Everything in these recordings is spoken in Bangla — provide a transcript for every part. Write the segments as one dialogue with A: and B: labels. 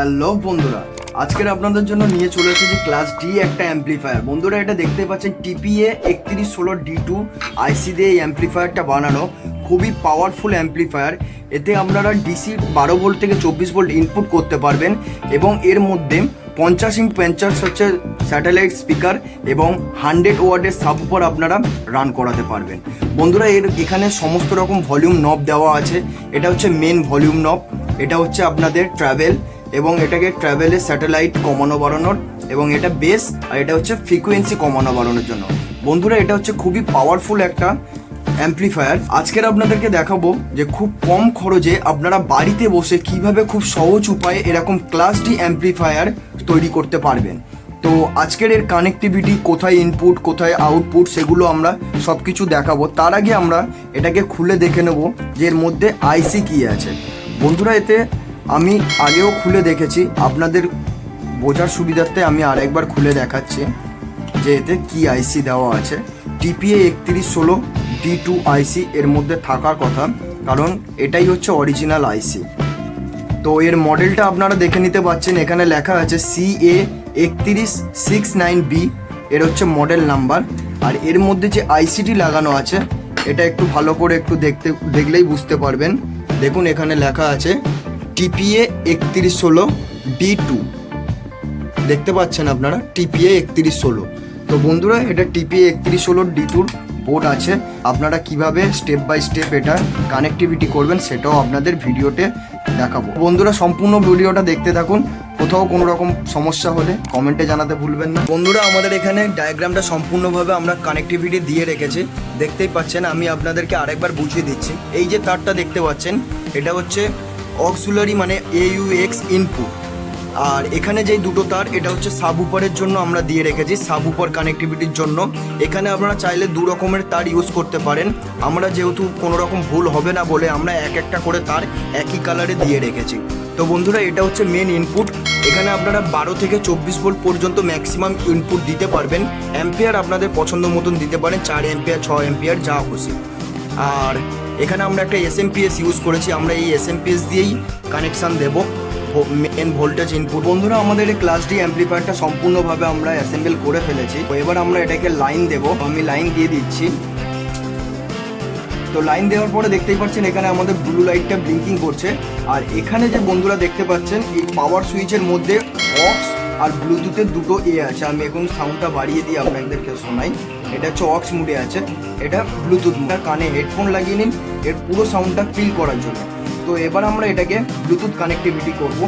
A: হ্যালো বন্ধুরা, আজকের আপনাদের জন্য নিয়ে চলে এসেছি ক্লাস ডি একটা অ্যাম্প্লিফায়ার বন্ধুরা, এটা দেখতে পাচ্ছেন টিপিএ একত্রিশ ষোলো ডি টু আইসি দিয়ে এই অ্যাম্প্লিফায়ারটা বানানো। খুবই পাওয়ারফুল অ্যাম্প্লিফায়ার এতে আপনারা ডিসি বারো ভোল্ট থেকে চব্বিশ ভোল্ট ইনপুট করতে পারবেন এবং এর মধ্যে পঞ্চাশ ইঞ্চ পঞ্চাশ হচ্ছে স্যাটেলাইট স্পিকার এবং হান্ড্রেড ওয়ার্ডের সাব উপর আপনারা রান করাতে পারবেন। বন্ধুরা, এর এখানে সমস্ত রকম ভলিউম নব দেওয়া আছে। এটা হচ্ছে মেন ভলিউম নব এটা হচ্ছে আপনাদের ট্রাভেল এবং এটাকে ট্রাভেলের স্যাটেলাইট কমানো বাড়ানোর এবং এটা বেস আর এটা হচ্ছে ফ্রিকোয়েন্সি কমানো বাড়ানোর জন্য। বন্ধুরা, এটা হচ্ছে খুবই পাওয়ারফুল একটা অ্যাম্প্লিফায়ার আজকের আপনাদেরকে দেখাবো যে খুব কম খরচে আপনারা বাড়িতে বসে কীভাবে খুব সহজ উপায়ে এরকম ক্লাস ডি অ্যাম্প্লিফায়ার তৈরি করতে পারবেন। তো আজকের এর কানেক্টিভিটি কোথায় ইনপুট কোথায় আউটপুট সেগুলো আমরা সব কিছু দেখাবো। তার আগে আমরা এটাকে খুলে দেখে নেব যে এর মধ্যে আইসি কী আছে। বন্ধুরা, এতে আমি আগেও খুলে দেখেছি। আপনাদের বোঝার সুবিধার্থে আমি আরেকবার খুলে দেখাচ্ছি যে এতে কি আইসি দেওয়া আছে। টিপিএ একত্রিশ ষোলো ডি টু আইসি এর মধ্যে থাকার কথা, কারণ এটাই হচ্ছে অরিজিনাল আইসি তো এর মডেলটা আপনারা দেখে নিতে পাচ্ছেন, এখানে লেখা আছে সি এ একত্রিশ সিক্স নাইন বি এর হচ্ছে মডেল নাম্বার আর এর মধ্যে যে আইসিটি লাগানো আছে, এটা একটু ভালো করে একটু দেখতে দেখলেই বুঝতে পারবেন। দেখুন, এখানে লেখা আছে টিপিএ একত্রিশ ষোলো ডি টু দেখতে পাচ্ছেন আপনারা টিপিএ একত্রিশ ষোলো। তো বন্ধুরা, এটা টিপিএ একত্রিশ ষোলোর ডি টুর বোর্ড আছে। আপনারা কীভাবে স্টেপ বাই স্টেপ এটা কানেক্টিভিটি করবেন সেটাও আপনাদের ভিডিওতে দেখাবো। বন্ধুরা, সম্পূর্ণ ভিডিওটা দেখতে থাকুন। কোথাও কোনো রকম সমস্যা হলে কমেন্টে জানাতে ভুলবেন না। বন্ধুরা, আমাদের এখানে ডায়াগ্রামটা সম্পূর্ণভাবে আমরা কানেক্টিভিটি দিয়ে রেখেছি। দেখতেই পাচ্ছেন, আমি আপনাদেরকে আরেকবার বুঝিয়ে দিচ্ছি। এই যে তারটা দেখতে পাচ্ছেন, এটা হচ্ছে অক্সুলারি মানে এক্স ইনপুট আর এখানে যেই দুটো তার, এটা হচ্ছে সাব উপরের জন্য আমরা দিয়ে রেখেছি সাব উপর কানেক্টিভিটির জন্য। এখানে আপনারা চাইলে দু রকমের তার ইউজ করতে পারেন। আমরা যেহেতু কোনো রকম ভুল হবে না বলে আমরা এক একটা করে তার একই কালারে দিয়ে রেখেছি। তো বন্ধুরা, এটা হচ্ছে মেন ইনপুট এখানে আপনারা বারো থেকে চব্বিশ ভোল্ট পর্যন্ত ম্যাক্সিমাম ইনপুট দিতে পারবেন। অ্যাম্পিয়ার আপনাদের পছন্দ মতন দিতে পারেন, চার এম্পিয়ার ছ এম্পিয়ার যা খুশি। আর এখানে আমরা একটা এস ইউজ করেছি, আমরা এই এস দিয়েই কানেকশান দেবো মেন ভোল্টেজ ইনপুট বন্ধুরা, আমাদের এই ক্লাস ডি অ্যাম্প্লিফায়ারটা সম্পূর্ণভাবে আমরা অ্যাসেম্বল করে ফেলেছি। তো এবার আমরা এটাকে লাইন দেব। আমি লাইন দিয়ে দিচ্ছি। তো লাইন দেওয়ার পরে দেখতেই পাচ্ছেন, এখানে আমাদের ব্লু লাইটটা ব্লিঙ্কিং করছে। আর এখানে যে বন্ধুরা দেখতে পাচ্ছেন, এই পাওয়ার সুইচের মধ্যে অক্স আর ব্লুটুথের দুটো এ আছে। আমি এখন সাউন্ডটা বাড়িয়ে দিয়ে আপনাদেরকে শোনাই। এটা হচ্ছে অক্স মুডে আছে। এটা ব্লুটুথ মুড। কানে হেডফোন লাগিয়ে নিন। এর পুরো সাউন্ডটা ফিল করার জন্য। তো এবার আমরা এটাকে ব্লুটুথ কানেক্টিভিটি করব।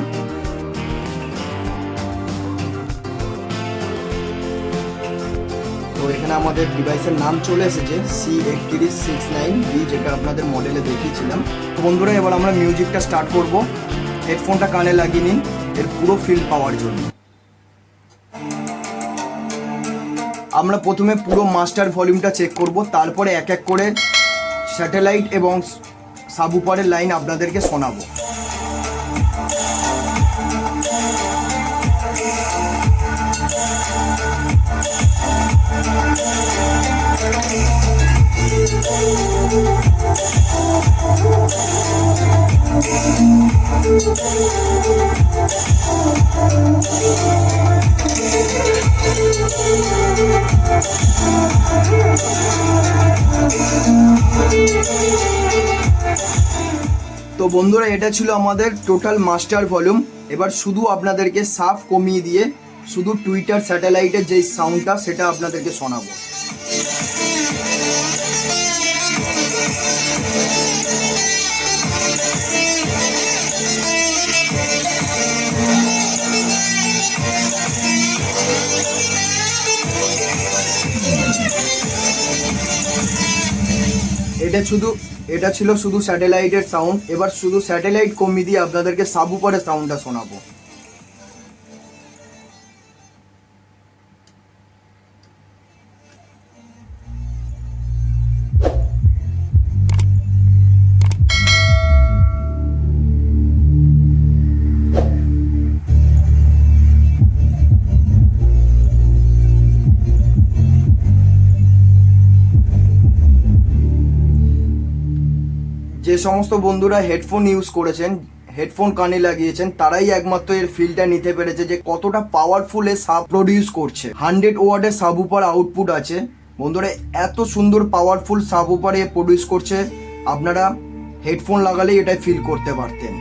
A: তো এখানে আমাদের ডিভাইসের নাম চলে এসেছে সি একত্রিশ সিক্স নাইন বি যেটা আপনাদের মডেলে দেখিয়েছিলাম। তো বন্ধুরা, এবার আমরা মিউজিকটা স্টার্ট করব। হেডফোনটা কানে লাগিয়ে নিন। এর পুরো ফিল পাওয়ার জন্য। আমরা প্রথমে পুরো মাস্টার ভলিউমটা চেক করব, তারপরে এক এক করে স্যাটেলাইট এবং সাব উপরের লাইন আপনাদেরকে শোনাবো। তো বন্ধুরা, এটা ছিল আমাদের টোটাল মাস্টার ভলিউম এবার শুধু আপনাদেরকে সাফ কমিয়ে দিয়ে শুধু টুইটার স্যাটেলাইটের যেই সাউন্ডটা সেটা আপনাদেরকে শোনাবো। এটা শুধু, এটা ছিল শুধু স্যাটেলাইটের সাউন্ড এবার শুধু স্যাটেলাইট কমিয়ে দিয়ে আপনাদেরকে সাব উপরে সাউন্ডটা শোনাবো। যে সমস্ত বন্ধুরা হেডফোন ইউজ করেছেন হেডফোন কানে লাগিয়েছেন, তারাই একমাত্র এর ফিলটা নিতে পেরেছে যে কতটা পাওয়ারফুল এ সাব প্রডিউস করছে। হান্ড্রেড ওয়ার্ডের সাব উপর আউটপুট আছে। বন্ধুরা, এত সুন্দর পাওয়ারফুল সাব উপরে প্রডিউস করছে। আপনারা হেডফোন লাগালেই এটা ফিল করতে পারতেন।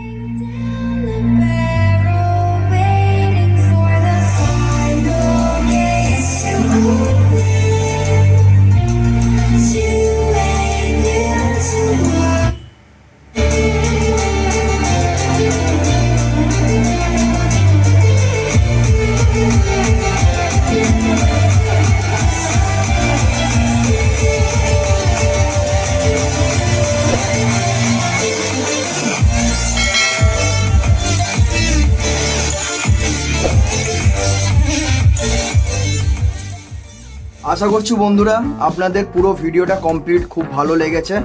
A: আশা করছি বন্ধুরা আপনাদের পুরো ভিডিওটা কমপ্লিট খুব ভালো লেগেছে।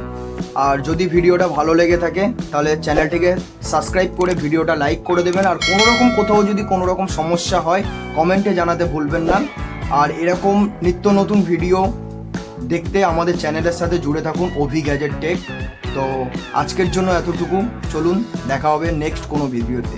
A: আর যদি ভিডিওটা ভালো লেগে থাকে, তাহলে চ্যানেলটিকে সাবস্ক্রাইব করে ভিডিওটা লাইক করে দেবেন। আর কোনো রকম কোথাও যদি কোনো রকম সমস্যা হয় কমেন্টে জানাতে ভুলবেন না। আর এরকম নিত্য নতুন ভিডিও দেখতে আমাদের চ্যানেলের সাথে জুড়ে থাকুন অভি গ্যাজেট টেক তো আজকের জন্য এতটুকু। চলুন, দেখা হবে নেক্সট কোনো ভিডিওতে